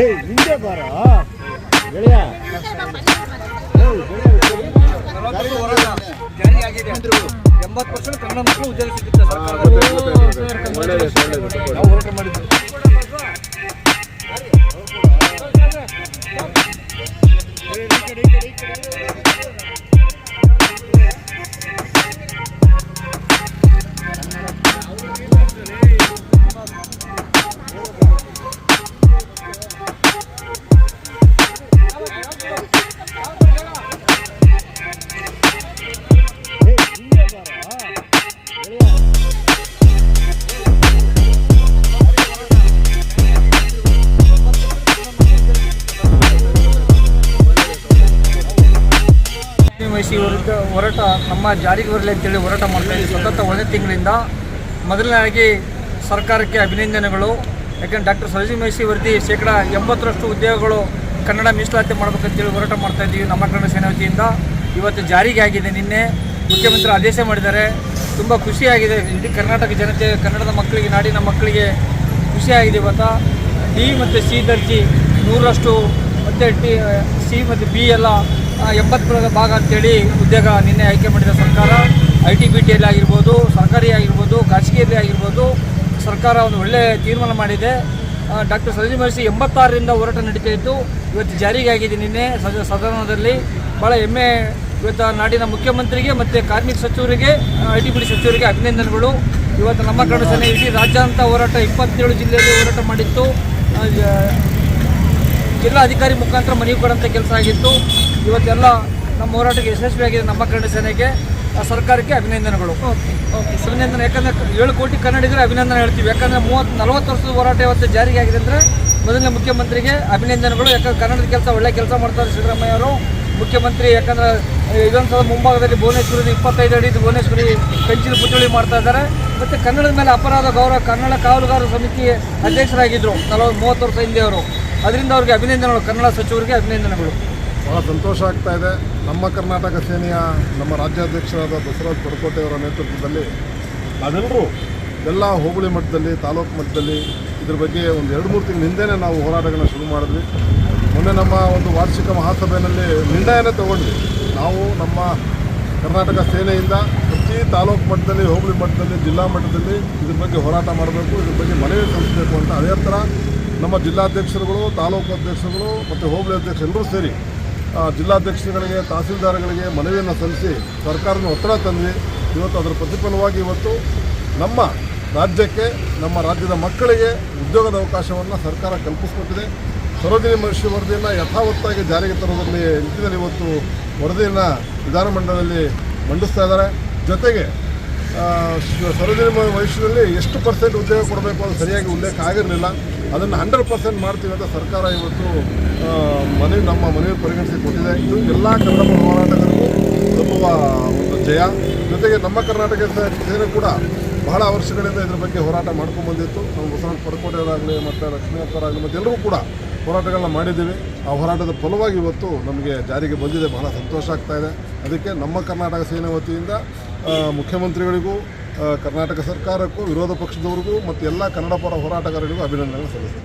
ಏ ಹಿಂದೆ ಬಾರ. ಗೆಳೆಯ. ಎಂಬತ್ತು ವರ್ಷ ಕನ್ನಡ ಮಕ್ಕಳು ಉದ್ಯೋಗ ಸಿಗುತ್ತೆ ನಾವು ಹೋರಾಟ ಮಾಡಿದ್ರು ಹೋರಾಟ ನಮ್ಮ ಜಾರಿಗೆ ಬರಲಿ ಅಂತೇಳಿ ಹೋರಾಟ ಮಾಡ್ತಾ ಇದ್ದೀವಿ ಸತತ ಒಂದೇ ತಿಂಗಳಿಂದ ಮೊದಲನೇದಾಗಿ ಸರ್ಕಾರಕ್ಕೆ ಅಭಿನಂದನೆಗಳು. ಯಾಕಂದ್ರೆ ಡಾಕ್ಟರ್ ಸರೋಜಿ ಮೈಸಿ ವರದಿ ಶೇಕಡ ಎಂಬತ್ತರಷ್ಟು ಉದ್ಯೋಗಗಳು ಕನ್ನಡ ಮೀಸಲಾತಿ ಮಾಡಬೇಕಂತೇಳಿ ಹೋರಾಟ ಮಾಡ್ತಾ ಇದ್ದೀವಿ ನಮ್ಮ ಕನ್ನಡ ಸೇನೆ ವತಿಯಿಂದ. ಇವತ್ತು ಜಾರಿಗೆ ಆಗಿದೆ ನಿನ್ನೆ. ಮುಖ್ಯಮಂತ್ರಿ ಆದೇಶ ಮಾಡಿದ್ದಾರೆ. ತುಂಬ ಖುಷಿಯಾಗಿದೆ ಇಡೀ ಕರ್ನಾಟಕ ಜನತೆ, ಕನ್ನಡದ ಮಕ್ಕಳಿಗೆ, ನಾಡಿನ ಮಕ್ಕಳಿಗೆ ಖುಷಿಯಾಗಿದೆ ಇವತ್ತು. ಡಿ ಮತ್ತು ಸಿ ದರ್ಜಿ ನೂರರಷ್ಟು ಮತ್ತು ಟಿ, ಸಿ ಮತ್ತು ಬಿ ಎಲ್ಲ ಎಂಬತ್ತು ಭಾಗ ಅಂತೇಳಿ ಉದ್ಯೋಗ ನಿನ್ನೆ ಆಯ್ಕೆ ಮಾಡಿದ ಸರ್ಕಾರ. ಐ ಟಿ ಬಿ ಟಿಯಲ್ಲಿ ಆಗಿರ್ಬೋದು, ಸರ್ಕಾರಿ ಆಗಿರ್ಬೋದು, ಖಾಸಗಿಯಲ್ಲಿ ಆಗಿರ್ಬೋದು, ಸರ್ಕಾರ ಒಂದು ಒಳ್ಳೆಯ ತೀರ್ಮಾನ ಮಾಡಿದೆ. ಡಾಕ್ಟರ್ ಸರೋಜಿ ಮಹರ್ಷಿ ಎಂಬತ್ತಾರರಿಂದ ಹೋರಾಟ ನಡೀತಾ ಇತ್ತು. ಇವತ್ತು ಜಾರಿಗೆ ಆಗಿದೆ ನಿನ್ನೆ ಸದ, ಸದನದಲ್ಲಿ. ಭಾಳ ಹೆಮ್ಮೆ ಇವತ್ತು ನಾಡಿನ ಮುಖ್ಯಮಂತ್ರಿಗೆ ಮತ್ತು ಕಾರ್ಮಿಕ ಸಚಿವರಿಗೆ ಐ ಟಿ ಬಿ ಟಿ ಸಚಿವರಿಗೆ ಅಭಿನಂದನೆಗಳು. ಇವತ್ತು ನಮ್ಮ ಕನ್ನಡ ಸೇನೆ ಇಡೀ ರಾಜ್ಯಾದ್ಯಂತ ಹೋರಾಟ ಇಪ್ಪತ್ತೇಳು ಜಿಲ್ಲೆಯಲ್ಲಿ ಹೋರಾಟ ಮಾಡಿತ್ತು. ಜಿಲ್ಲಾಧಿಕಾರಿ ಮುಖಾಂತರ ಮನವಿ ಕೊಡೋಂಥ ಕೆಲಸ ಆಗಿತ್ತು. ಇವತ್ತೆಲ್ಲ ನಮ್ಮ ಹೋರಾಟಕ್ಕೆ ಯಶಸ್ವಿಯಾಗಿದೆ ನಮ್ಮ ಕನ್ನಡ ಸೇನೆಗೆ ಆ ಸರ್ಕಾರಕ್ಕೆ ಅಭಿನಂದನೆಗಳು. ಅಭಿನಂದನೆ ಯಾಕಂದ್ರೆ ಏಳು ಕೋಟಿ ಕನ್ನಡಿಗರು ಅಭಿನಂದನೆ ಹೇಳ್ತೀವಿ. ಯಾಕಂದರೆ ಮೂವತ್ತು ನಲವತ್ತು ವರ್ಷದ ಹೋರಾಟ ಇವತ್ತು ಜಾರಿಗೆ ಆಗಿದೆ ಅಂದರೆ ಮೊದಲನೇ ಮುಖ್ಯಮಂತ್ರಿಗೆ ಅಭಿನಂದನೆಗಳು. ಯಾಕಂದ್ರೆ ಕನ್ನಡದ ಕೆಲಸ ಒಳ್ಳೆ ಕೆಲಸ ಮಾಡ್ತಾರೆ ಸಿದ್ದರಾಮಯ್ಯ ಅವರು. ಮುಖ್ಯಮಂತ್ರಿ ಯಾಕಂದ್ರೆ ಇದೊಂದು ಮುಂಭಾಗದಲ್ಲಿ ಭುವನೇಶ್ವರಿ ಇಪ್ಪತ್ತೈದು ಅಡಿ ಭುವನೇಶ್ವರಿ ಕಂಚಿನ ಪುತ್ಥಳಿ ಮಾಡ್ತಾ ಇದ್ದಾರೆ. ಮತ್ತು ಕನ್ನಡದ ಮೇಲೆ ಅಪರಾಧ ಗೌರವ ಕನ್ನಡ ಕಾವಲುಗಾರರ ಸಮಿತಿ ಅಧ್ಯಕ್ಷರಾಗಿದ್ದರು ನಲವತ್ತು ಮೂವತ್ತು ವರ್ಷ ಹಿಂದೆ ಅವರು. ಅದರಿಂದ ಅವ್ರಿಗೆ ಅಭಿನಂದನೆಗಳು. ಕನ್ನಡ ಸಚಿವರಿಗೆ ಅಭಿನಂದನೆಗಳು. ಭಾಳ ಸಂತೋಷ ಆಗ್ತಾ ಇದೆ. ನಮ್ಮ ಕರ್ನಾಟಕ ಸೇನೆಯ ನಮ್ಮ ರಾಜ್ಯಾಧ್ಯಕ್ಷರಾದ ಬಸವರಾಜ್ ಪಡಕೋಟೆ ಅವರ ನೇತೃತ್ವದಲ್ಲಿ ನಾವೆಲ್ಲರೂ ಎಲ್ಲ ಹೋಬಳಿ ಮಟ್ಟದಲ್ಲಿ, ತಾಲೂಕು ಮಟ್ಟದಲ್ಲಿ ಇದ್ರ ಬಗ್ಗೆ ಒಂದು ಎರಡು ಮೂರು ತಿಂಗಳ ಹಿಂದೆಯೇ ನಾವು ಹೋರಾಟಗಳನ್ನ ಶುರು ಮಾಡಿದ್ವಿ. ಮೊನ್ನೆ ನಮ್ಮ ಒಂದು ವಾರ್ಷಿಕ ಮಹಾಸಭೆಯಲ್ಲಿ ನಿರ್ಣಯನೇ ತಗೊಂಡ್ವಿ. ನಾವು ನಮ್ಮ ಕರ್ನಾಟಕ ಸೇನೆಯಿಂದ ಪ್ರತಿ ತಾಲೂಕು ಮಟ್ಟದಲ್ಲಿ, ಹೋಬಳಿ ಮಟ್ಟದಲ್ಲಿ, ಜಿಲ್ಲಾ ಮಟ್ಟದಲ್ಲಿ ಇದ್ರ ಬಗ್ಗೆ ಹೋರಾಟ ಮಾಡಬೇಕು, ಇದ್ರ ಬಗ್ಗೆ ಮನವಿ ಸಲ್ಲಿಸಬೇಕು ಅಂತ ಅದೇ ಥರ ನಮ್ಮ ಜಿಲ್ಲಾಧ್ಯಕ್ಷರುಗಳು, ತಾಲೂಕು ಅಧ್ಯಕ್ಷರುಗಳು ಮತ್ತು ಹೋಬಳಿ ಅಧ್ಯಕ್ಷರು ಎಲ್ಲರೂ ಸೇರಿ ಜಿಲ್ಲಾಧ್ಯಕ್ಷರುಗಳಿಗೆ, ತಹಸೀಲ್ದಾರ್ಗಳಿಗೆ ಮನವಿಯನ್ನು ಸಲ್ಲಿಸಿ ಸರ್ಕಾರನ ಒತ್ತಡ ತಂದ್ವಿ. ಇವತ್ತು ಅದರ ಪ್ರತಿಫಲವಾಗಿ ಇವತ್ತು ನಮ್ಮ ರಾಜ್ಯಕ್ಕೆ, ನಮ್ಮ ರಾಜ್ಯದ ಮಕ್ಕಳಿಗೆ ಉದ್ಯೋಗದ ಅವಕಾಶವನ್ನು ಸರ್ಕಾರ ಕಲ್ಪಿಸಿಕೊಟ್ಟಿದೆ. ಸರೋಜಿನಿ ಮಹರ್ಷಿ ವರದಿಯನ್ನು ಯಥಾವತ್ತಾಗಿ ಜಾರಿಗೆ ತರೋದರಲ್ಲಿ ನಿಟ್ಟಿನಲ್ಲಿ ಇವತ್ತು ವರದಿಯನ್ನು ವಿಧಾನಮಂಡಲದಲ್ಲಿ ಮಂಡಿಸ್ತಾ ಇದ್ದಾರೆ. ಜೊತೆಗೆ ಸರೋಜಿನಿ ಮ- ವಯಸ್ಸಿನಲ್ಲಿ ಎಷ್ಟು ಪರ್ಸೆಂಟ್ ಉದ್ಯೋಗ ಕೊಡಬೇಕು ಅದು ಸರಿಯಾಗಿ ಉಲ್ಲೇಖ ಆಗಿರಲಿಲ್ಲ. ಅದನ್ನು ಹಂಡ್ರೆಡ್ ಪರ್ಸೆಂಟ್ ಮಾಡ್ತೀವಿ ಅಂತ ಸರ್ಕಾರ ಇವತ್ತು ಮನೆ, ನಮ್ಮ ಮನವಿ ಪರಿಗಣಿಸಿ ಕೊಟ್ಟಿದೆ. ಇದು ಎಲ್ಲ ಕನ್ನಡ ಹೋರಾಟಗಾರರು ತುಂಬುವ ಒಂದು ಜಯ. ಜೊತೆಗೆ ನಮ್ಮ ಕರ್ನಾಟಕ ಸೇನೆ ಕೂಡ ಬಹಳ ವರ್ಷಗಳಿಂದ ಇದ್ರ ಬಗ್ಗೆ ಹೋರಾಟ ಮಾಡ್ಕೊಂಡು ಬಂದಿತ್ತು. ನಮ್ಮ ಬಸವರಾಜ ಪರಕೋಟೆಯವರಾಗಲಿ ಮತ್ತು ಲಕ್ಷ್ಮೀಪ್ಪರಾಗಲಿ ಮತ್ತು ಎಲ್ಲರೂ ಕೂಡ ಹೋರಾಟಗಳನ್ನ ಮಾಡಿದ್ದೀವಿ. ಆ ಹೋರಾಟದ ಫಲವಾಗಿ ಇವತ್ತು ನಮಗೆ ಜಾರಿಗೆ ಬಂದಿದೆ. ಬಹಳ ಸಂತೋಷ ಆಗ್ತಾ ಇದೆ. ಅದಕ್ಕೆ ನಮ್ಮ ಕರ್ನಾಟಕ ಸೇನೆ ವತಿಯಿಂದ ಮುಖ್ಯಮಂತ್ರಿಗಳಿಗೂ ಕರ್ನಾಟಕ ಸರ್ಕಾರಕ್ಕೂ ವಿರೋಧ ಪಕ್ಷದವರಿಗೂ ಮತ್ತು ಎಲ್ಲ ಕನ್ನಡ ಪರ ಹೋರಾಟಗಾರರಿಗೂ ಅಭಿನಂದನೆಗಳು ಸಲ್ಲಿಸ್ತೀನಿ.